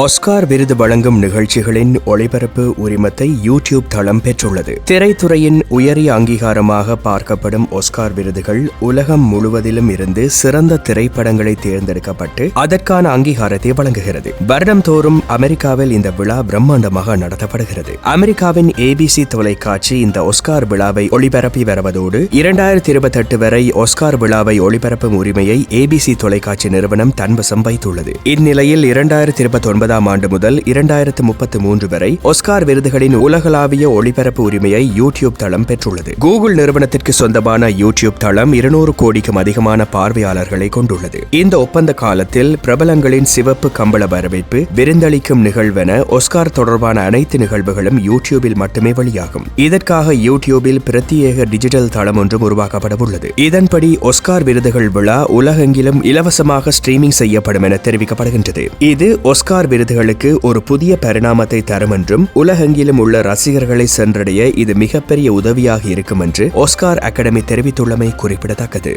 Oscar விருது வழங்கும் நிகழ்ச்சிகளின் ஒளிபரப்பு உரிமத்தை யூடியூப் தளம் பெற்றுள்ளது. திரைத்துறையின் உயரிய அங்கீகாரமாக பார்க்கப்படும் ஆஸ்கார் விருதுகள் உலகம் முழுவதிலும் இருந்து சிறந்த திரைப்படங்களை தேர்ந்தெடுக்கப்பட்டு அதற்கான அங்கீகாரத்தை வழங்குகிறது. வருடம் தோறும் அமெரிக்காவில் இந்த விழா பிரம்மாண்டமாக நடத்தப்படுகிறது. அமெரிக்காவின் ஏபிசி தொலைக்காட்சி இந்த ஆஸ்கார் விழாவை ஒளிபரப்பி வருவதோடு இரண்டாயிரத்தி இருபத்தெட்டு வரை ஆஸ்கார் விழாவை ஒளிபரப்பும் உரிமையை ஏபிசி தொலைக்காட்சி நிறுவனம் தன்வசம் வைத்துள்ளது. இந்நிலையில் இரண்டாயிரத்தி இருபத்தி ஒன்பதாம் ஆண்டு முதல் இரண்டாயிரத்து முப்பத்து மூன்று வரை ஒஸ்கார் விருதுகளின் உலகளாவிய ஒளிபரப்பு உரிமையை யூடியூப் தளம் பெற்றுள்ளது. கூகுள் நிறுவனத்திற்கு சொந்தமான யூடியூப் தளம் இருநூறு கோடிக்கும் அதிகமான பார்வையாளர்களை கொண்டுள்ளது. இந்த ஒப்பந்த காலத்தில் பிரபலங்களின் சிவப்பு கம்பள வரவேற்பு விருந்தளிக்கும் நிகழ்வென ஒஸ்கார் தொடர்பான அனைத்து நிகழ்வுகளும் யூடியூபில் மட்டுமே வெளியாகும். இதற்காக யூடியூபில் பிரத்யேக டிஜிட்டல் தளம் ஒன்றும் உருவாக்கப்பட உள்ளது இதன்படி ஒஸ்கார் விருதுகள் விழா உலகெங்கிலும் இலவசமாக ஸ்ட்ரீமிங் செய்யப்படும் என தெரிவிக்கப்படுகின்றது. இது ஒஸ்கார் விருதுகளுக்கு ஒரு புதிய பரிணாமத்தை தரும் என்றும் உலகெங்கிலும் உள்ள ரசிகர்களை சென்றடைய இது மிகப்பெரிய உதவியாக இருக்கும் என்று ஒஸ்கார் அகாடமி தெரிவித்துள்ளமை குறிப்பிடத்தக்கது.